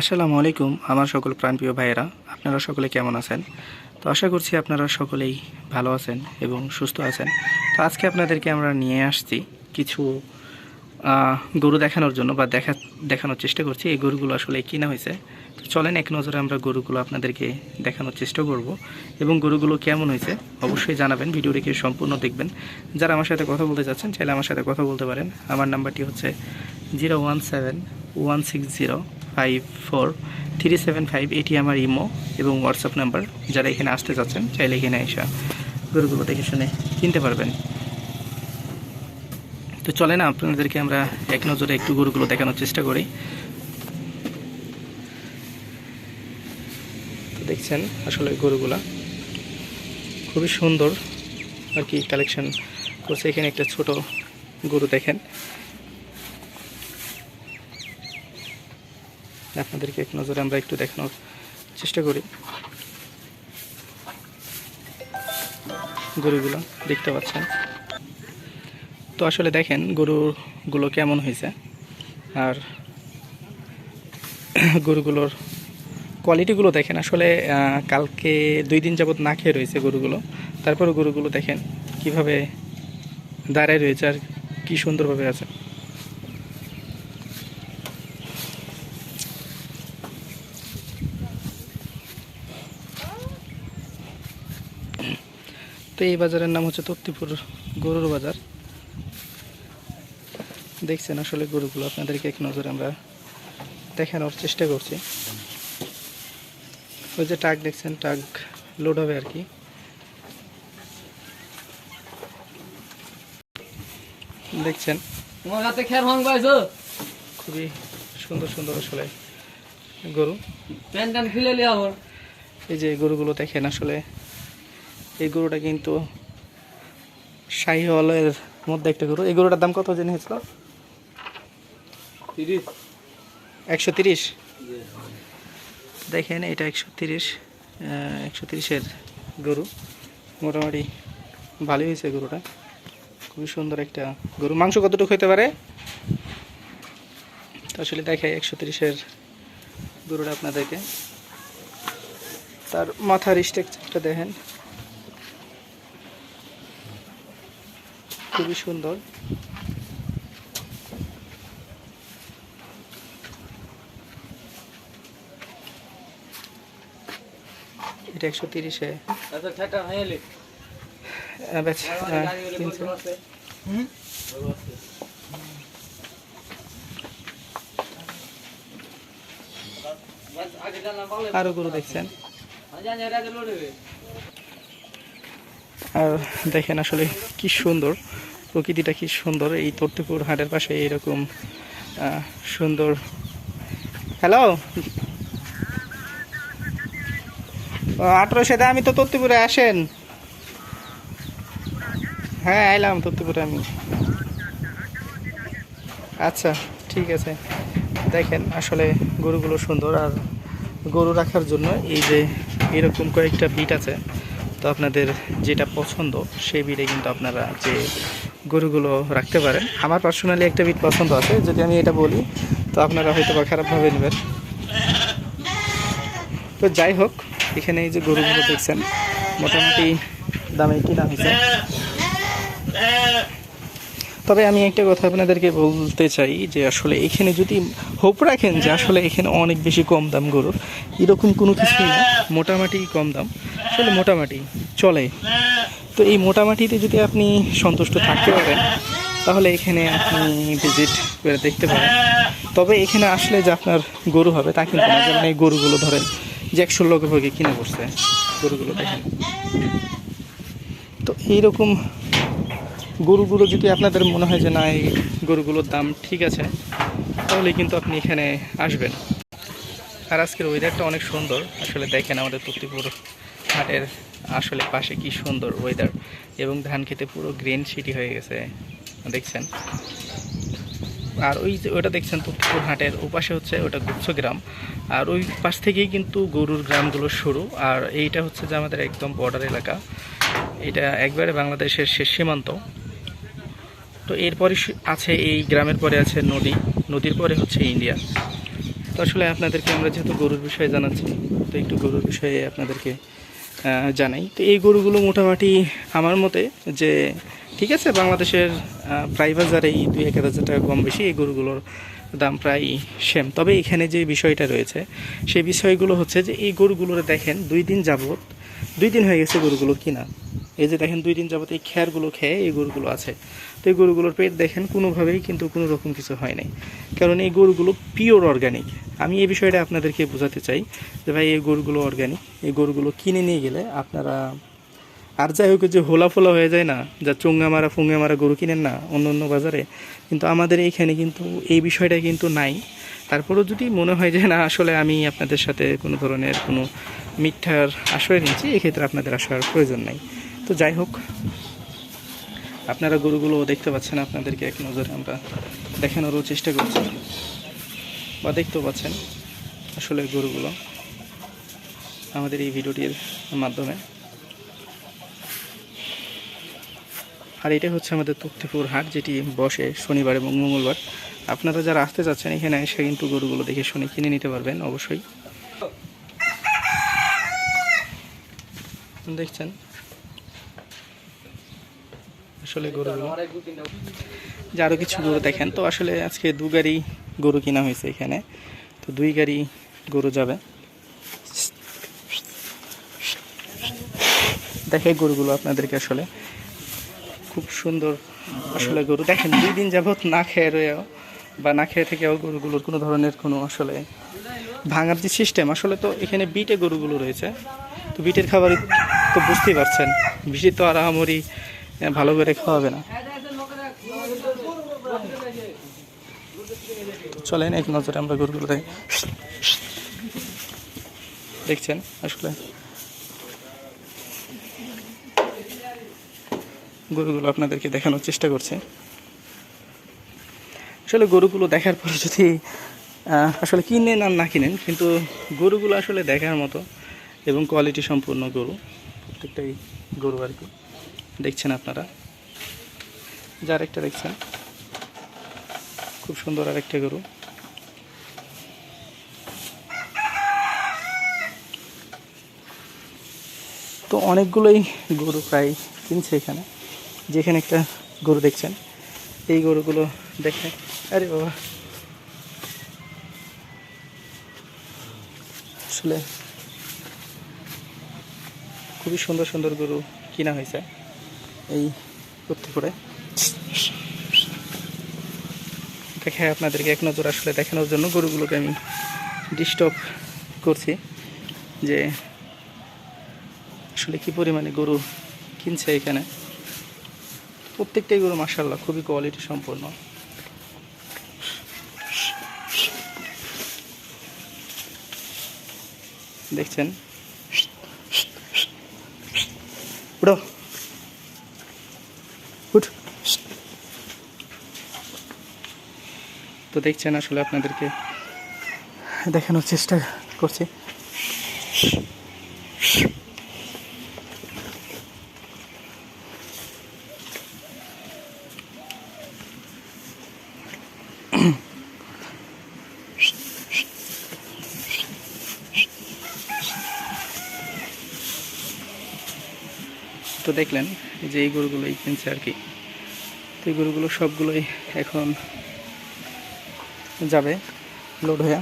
আসসালামু আলাইকুম, আমার সকল প্রাণপ্রিয় ভাইয়েরা, আপনারা সকলে কেমন আছেন? তো আশা করছি আপনারা সকলেই ভালো আছেন এবং সুস্থ আছেন। তো আজকে আপনাদেরকে আমরা নিয়ে আসছি কিছু গরু দেখানোর জন্য বা দেখা, দেখানোর চেষ্টা করছি, এই গরুগুলো আসলে কিনা হয়েছে। তো চলেন এক নজরে আমরা গরুগুলো আপনাদেরকে দেখানোর চেষ্টা করব এবং গরুগুলো কেমন হয়েছে অবশ্যই জানাবেন, ভিডিওটিকে সম্পূর্ণ দেখবেন। যারা আমার সাথে কথা বলতে চাচ্ছেন, চাইলে আমার সাথে কথা বলতে পারেন। আমার নাম্বারটি হচ্ছে zero one seven one six zero five four three seven five এটি আমার ইমো এবং হোয়াটসঅ্যাপ নাম্বার যারা এখানে আসতে চাচ্ছেন, চাইলে এখানে এসে গরুগুলো দেখে শুনে কিনতে পারবেন। তো চলে না আপনাদেরকে আমরা এক নজরে একটু গরুগুলো দেখানোর চেষ্টা করি। তো দেখছেন, আসলে গরুগুলা খুবই সুন্দর আর কি কালেকশন করছে। এখানে একটা ছোট গরু দেখেন। আপনাদেরকে এক নজরে আমরা একটু দেখানোর চেষ্টা করি। গরুগুলো দেখতে পাচ্ছেন। তো আসলে দেখেন গরুগুলো কেমন হয়েছে। আর গরুগুলোর কোয়ালিটিগুলো দেখেন, আসলে কালকে দুই দিন যাবত না খেয়ে রয়েছে গরুগুলো। তারপরে গরুগুলো দেখেন কীভাবে দাঁড়ায় রয়েছে আর কি সুন্দরভাবে আছে তো এই বাজারের নাম হচ্ছে তত্তিপুর গরুর বাজার। দেখছেন আসলে গরুগুলো আপনাদেরকে এক নজরে আমরা দেখানোর চেষ্টা করছি। ওই যে টাক দেখছেন টাক লোড হবে আর কি। দেখছেন? খুবই সুন্দর সুন্দর আসলে গরু। এই যে গরুগুলো দেখেন আসলে এই গরুটা কিন্তু শাহিওয়ালের মধ্যে একটা গরু। এই গরুটার দাম কত জেনে হয়েছিল? তিরিশ। একশো তিরিশ? দেখেন এটা একশো তিরিশ একশো তিরিশের গরু। মোটামুটি ভালোই হয়েছে গরুটা। খুবই সুন্দর একটা গরু। মাংস কতটুকু হতে পারে? তো আসলে দেখাই একশো তিরিশের গরুটা আপনাদেরকে। তার মাথার স্ট্রাকচারটা দেখেন। খুবই সুন্দর। এটা একশো তিরিশে। আচ্ছা ঠেটা ভাঙলি গরু দেখছেন। আর দেখেন আসলে কি সুন্দর, প্রকৃতিটা কি সুন্দর, এই তর্তিপুর হাটের পাশে এরকম সুন্দর। হ্যালো আঠারোশো আমি তো তত্তিপুরে আসেন। হ্যাঁ আইলাম তত্তিপুরে আমি। আচ্ছা ঠিক আছে। দেখেন আসলে গরুগুলো সুন্দর আর গরু রাখার জন্য এই যে এরকম কয়েকটা বিট আছে তো আপনাদের যেটা পছন্দ, সেই বিটে কিন্তু আপনারা যে গরুগুলো রাখতে পারেন। আমার পার্সোনালি একটা বিট পছন্দ আছে, যদি আমি এটা বলি, তো আপনারা হয়তো বা খারাপভাবে নেবেন। তো যাই হোক, এখানে এই যে গরুগুলো দেখছেন, মোটামুটি দামে কিনা হয়েছে। তবে আমি একটা কথা আপনাদেরকে বলতে চাই, যে আসলে এখানে যদি হোপ রাখেন যে আসলে এখানে অনেক বেশি কম দাম গরুর, এরকম কোনো কিছুই না, মোটামুটি কম দাম। আসলে মোটামুটি, চলে। তো এই মোটামুটিতে যদি আপনি সন্তুষ্ট থাকতে পারেন, তাহলে এখানে আপনি ভিজিট করে দেখতে পারেন। তবে এখানে আসলে যে আপনার গরু হবে, তা কিন্তু না। যেমন এই গরুগুলো ধরেন যে একশো লোকের ভোগে কিনে পড়ছে গরুগুলো দেখেন। তো এইরকম গরুগুলো যদি আপনাদের মনে হয় যে না, এই গরুগুলোর দাম ঠিক আছে, তাহলে কিন্তু আপনি এখানে আসবেন। আর আজকের ওয়েদারটা অনেক সুন্দর। আসলে দেখেন আমাদের তত্তিপুর হাটের আসলে পাশে কি সুন্দর ওয়েদার এবং ধান খেতে পুরো গ্রিন সিটি হয়ে গেছে, দেখছেন? আর ওই যে ওটা দেখছেন তত্তিপুর হাটের ওপাশে হচ্ছে ওটা গুচ্ছ গ্রাম। আর ওই পাশ থেকেই কিন্তু গরুর গ্রামগুলো শুরু। আর এইটা হচ্ছে যে আমাদের একদম বর্ডার এলাকা। এটা একবারে বাংলাদেশের শেষ সীমান্ত। তো এরপরে আছে এই গ্রামের পরে আছে নদী। নদীর পরে হচ্ছে ইন্ডিয়া। তো আসলে আপনাদেরকে আমরা যেহেতু গরুর বিষয়ে জানাচ্ছি, তো একটু গরুর বিষয়ে আপনাদেরকে জানাই। তো এই গরুগুলো মোটামুটি আমার মতে যে ঠিক আছে, বাংলাদেশের প্রায় বাজারে এই দুই এক হাজার টাকা কম বেশি এই গরুগুলোর দাম প্রায় সেম তবে এখানে যে বিষয়টা রয়েছে, সেই বিষয়গুলো হচ্ছে যে এই গরুগুলোর দেখেন দুই দিন যাবত দুই দিন হয়ে গেছে গরুগুলো কিনা। এই যে দেখেন দুই দিন যাবত এই খ্যারগুলো খেয়ে এই গরুগুলো আছে। তো এই গরুগুলোর পেট দেখেন কোনোভাবেই কিন্তু কোনো রকম কিছু হয় নাই। কারণ এই গরুগুলো পিওর অর্গানিক আমি এই বিষয়টা আপনাদেরকে বোঝাতে চাই যে ভাই এই গরুগুলো অর্গ্যানিক এই গরুগুলো কিনে নিয়ে গেলে আপনারা আর যাই হোক যে হোলা ফোলা হয়ে যায় না, যা চুঙ্গা মারা, ফুঙ্গা মারা গরু কিনেন না, অন্য অন্য বাজারে, কিন্তু আমাদের এইখানে কিন্তু এই বিষয়টা কিন্তু নাই। তারপরেও যদি মনে হয় যে না, আসলে আমি আপনাদের সাথে কোনো ধরনের কোনো মিথ্যার আশ্রয় নিচ্ছি এক্ষেত্রে আপনাদের আশ্রয়ের প্রয়োজন নাই। তো যাই হোক, আপনারা গরুগুলো দেখতে পাচ্ছেন, আপনাদেরকে এক নজরে আমরা দেখানোরও চেষ্টা করছি। বা দেখতেও পাচ্ছেন আসলে গরুগুলো আমাদের এই ভিডিওটির মাধ্যমে। আর এটা হচ্ছে আমাদের তক্তিপুর হাট, যেটি বসে শনিবার এবং মঙ্গলবার। আপনারা যারা আসতে চাচ্ছেন এখানে এসে কিন্তু গরুগুলো দেখে শুনে কিনে নিতে পারবেন, অবশ্যই। দেখছেন? আসলে গরুগুলো যে আরও কিছু গরু দেখেন, তো আসলে আজকে দু গাড়ি গরু কিনা হয়েছে এখানে। তো দুই গাড়ি গরু যাবে। দেখে গরুগুলো আপনাদেরকে আসলে সুন্দর। আসলে গরু দেখেন, দুই দিন যাবত না খেয়ে রয়েও বা না খেয়ে থেকেও গরুগুলোর কোনো ধরনের কোনো আসলে ভাঙার যে সিস্টেম আসলে তো এখানে বিটে গরুগুলো রয়েছে। তো বিটের খাবার তো বুঝতেই পারছেন, বিটি তো আর আমারই ভালো করে খাওয়াবে না। চলেন, এক নজরে আমরা গরুগুলো দেখছেন, আসলে গরুগুলো আপনাদেরকে দেখানোর চেষ্টা করছে। আসলে গরুগুলো দেখার পরে যদি আসলে কিনেন আর না কিনেন, কিন্তু গরুগুলো আসলে দেখার মতো এবং কোয়ালিটি সম্পূর্ণ গরু, প্রত্যেকটাই গরু আর কি। দেখছেন আপনারা? যার একটা দেখছেন। খুব সুন্দর আর একটা গরু। তো অনেকগুলোই গরু প্রায় কিনছে এখানে। যেখানে একটা গরু দেখছেন, এই গরুগুলো দেখে, আরে বাবা। আসলে খুবই সুন্দর সুন্দর গরু কিনা হয়েছে এই করে দেখে আপনাদেরকে এক নজর আসলে দেখানোর জন্য গরুগুলোকে আমি ডিস্টার্ব করছি যে আসলে কী পরিমাণে গরু কিনছে এখানে। প্রত্যেকটাই গরু মার্শাল্লাহ খুবই কোয়ালিটি সম্পন্ন। দেখছেন? তো দেখছেন আসলে আপনাদেরকে দেখানোর চেষ্টা করছি। দেখলেন যে এই গরুগুলোই কিনছে আর কি। তো এই গরুগুলো সবগুলোই এখন যাবে লোড হয়ে।